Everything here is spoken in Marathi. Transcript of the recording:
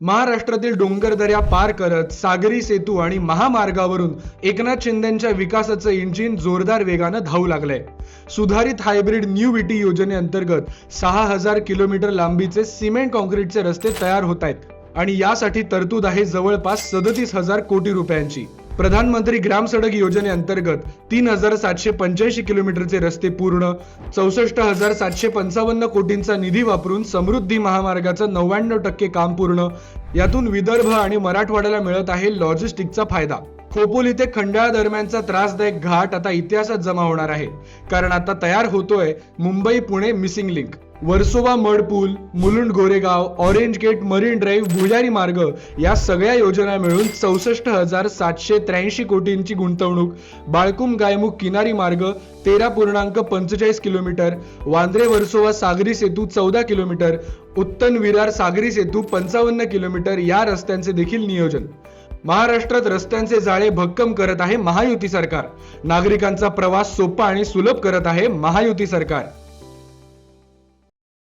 महाराष्ट्रातील डोंगरदऱ्या पार करत सागरी सेतू आणि महामार्गावरून एकनाथ शिंदेच्या विकासाचं इंजिन जोरदार वेगानं धावू लागलंय. सुधारित हायब्रिड न्यू विटी योजनेअंतर्गत सहा हजार किलोमीटर लांबीचे सिमेंट कॉन्क्रीटचे रस्ते तयार होत आहेत. आणि यासाठी तरतूद आहे जवळपास सदतीस हजार कोटी रुपयांची. प्रधानमंत्री ग्राम सडक योजनेअंतर्गत तीन हजार सातशे पंच्याऐंशी किलोमीटरचे रस्ते पूर्ण चौसष्ट हजार सातशे पंचावन्न कोटींचा निधी वापरून समृद्धी महामार्गाचं नव्याण्णव टक्के काम पूर्ण यातून विदर्भ आणि मराठवाड्याला मिळत आहे लॉजिस्टिकचा फायदा. खोपोली ते खंडाळा दरम्यानचा त्रासदायक घाट आता इतिहासात जमा होणार आहे. कारण आता तयार होतोय मुंबई पुणे मिसिंग लिंक. वर्सोवा मड पूल Mulund Goregaon orange gate marine drive भुजारी मार्ग या सगळ्या योजना मिळून चौसष्ट हजार सातशे त्र्याऐंशी कोटींची गुंतवणूक. बाळकुम गायमुख किनारी मार्ग तेरा पूर्णांक पंचेचाळीस किलोमीटर. वांद्रे वर्सोवा सागरी सेतू चौदा किलोमीटर. उत्तन विरार सागरी सेतू पंचावन्न किलोमीटर. या रस्त्यांचे देखील नियोजन. महाराष्ट्रात रस्त्यांचे जाळे भक्कम करत आहे महायुती सरकार. नागरिकांचा प्रवास सोपा आणि सुलभ करत आहे महायुती सरकार.